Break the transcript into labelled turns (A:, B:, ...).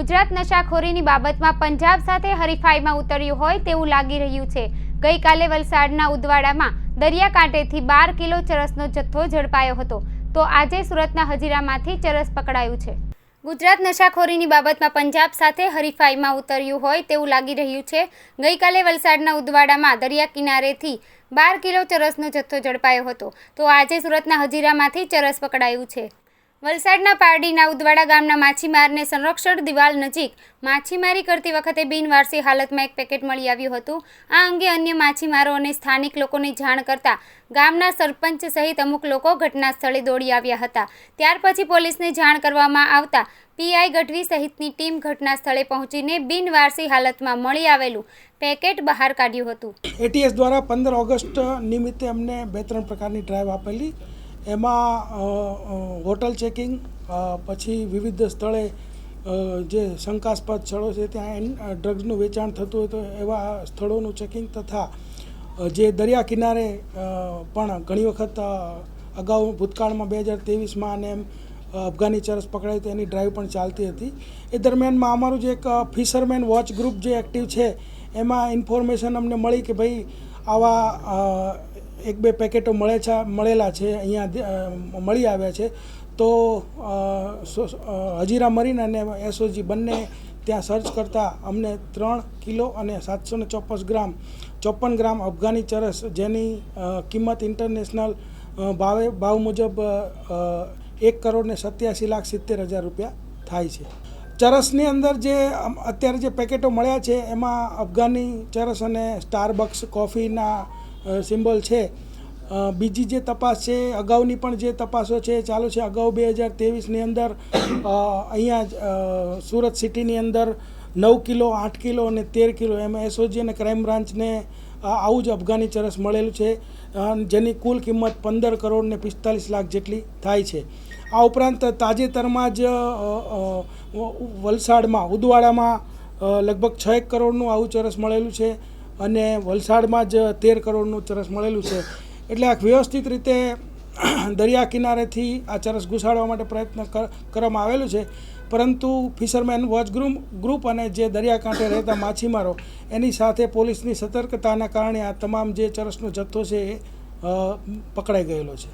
A: ગુજરાત નશાખોરીની બાબતમાં પંજાબ સાથે હરીફાઈમાં ઉતર્યું હોય તેવું લાગી રહ્યું છે. ગઈકાલે વલસાડના ઉદવાડામાં દરિયાકાંઠેથી બાર કિલો ચરસનો જથ્થો ઝડપાયો હતો. તો આજે સુરતના હજીરામાંથી ચરસ પકડાયું છે. ગુજરાત નશાખોરીની બાબતમાં પંજાબ સાથે હરીફાઈમાં ઉતર્યું હોય તેવું લાગી રહ્યું છે. ગઈકાલે વલસાડના ઉદવાડામાં દરિયા કિનારેથી બાર કિલો ચરસનો જથ્થો ઝડપાયો હતો. તો આજે સુરતના હજીરામાંથી ચરસ પકડાયું છે. વલસાડના પારડીના ઉદવાડા ગામના માછીમારને સંરક્ષણ દિવાલ નજીક માછીમારી કરતી વખતે બિનવારસી હાલતમાં એક પેકેટ મળી આવ્યું હતું. આ અંગે અન્ય માછીમારો અને સ્થાનિક લોકોને જાણ કરતા ગામના સરપંચ સહિત અમુક લોકો ઘટના સ્થળે દોડી આવ્યા હતા. ત્યાર પછી પોલીસને જાણ કરવામાં આવતા પીઆઈ ગઢવી સહિતની ટીમ ઘટના સ્થળે પહોંચીને બિનવારસી હાલતમાં મળી આવેલું પેકેટ બહાર કાઢ્યું હતું.
B: એટીએસ દ્વારા પંદર ઓગસ્ટ નિમિત્તે અમને બે ત્રણ પ્રકારની ડ્રાઈવ આપેલી. એમાં હોટલ ચેકિંગ પછી વિવિધ સ્થળે જે શંકાસ્પદ સ્થળો છે ત્યાં ડ્રગ્સનું વેચાણ થતું હોય તો એવા સ્થળોનું ચેકિંગ તથા જે દરિયા કિનારે પણ ઘણી વખત અગાઉ ભૂતકાળમાં બે હજાર તેવીસમાં અને એમ અફઘાની ચરસ પકડાઈ તો એની ડ્રાઈવ પણ ચાલતી હતી. એ દરમિયાનમાં અમારું જે એક ફિશરમેન વોચ ગ્રુપ જે એક્ટિવ છે, એમાં ઇન્ફોર્મેશન અમને મળી કે ભાઈ આવા એક બે પેકેટો મળે છે, મળેલા છે, અહીંયા મળી આવ્યા છે. તો હજીરા મરીન અને એસઓજી બંને ત્યાં સર્ચ કરતાં અમને ત્રણ કિલો અને સાતસો ને ચોપન ગ્રામ ચોપન ગ્રામ અફઘાની ચરસ જેની કિંમત ઇન્ટરનેશનલ ભાવે, ભાવ મુજબ એક કરોડ ને સત્યાસી લાખ સિત્તેર હજાર રૂપિયા થાય છે. ચરસની અંદર જે અત્યારે જે પેકેટો મળ્યા છે, એમાં અફઘાની ચરસ અને સ્ટારબક્સ કોફીના સિમ્બોલ છે. બીજી જે તપાસ છે, અગાઉની પણ જે તપાસો છે, ચાલુ છે, અગાઉ બે હજાર તેવીસની અંદર અહીંયા સુરત સિટીની અંદર નવ કિલો, આઠ કિલો અને તેર કિલો એમ એસઓજી અને ક્રાઇમ બ્રાન્ચને આવું જ અફઘાની ચરસ મળેલું છે. જેની કુલ કિંમત પંદર કરોડ ને પિસ્તાલીસ લાખ જેટલી થાય છે. આ ઉપરાંત તાજેતરમાં જ વલસાડમાં, ઉદવાડામાં લગભગ છ એક કરોડનું આવું ચરસ મળેલું છે. અને વલસાડમાં જ તેર કરોડનું ચરસ મળેલું છે. એટલે આ વ્યવસ્થિત રીતે દરિયા કિનારેથી આ ચરસ ઘુસાડવા માટે પ્રયત્ન કર- કરવામાં આવેલું છે. પરંતુ ફિશરમેન વોચ ગ્રુપ ગ્રુપ અને જે દરિયાકાંઠે રહેતા માછીમારો, એની સાથે પોલીસની સતર્કતાના કારણે આ તમામ જે ચરસનો જથ્થો છે એ પકડાઈ ગયેલો છે.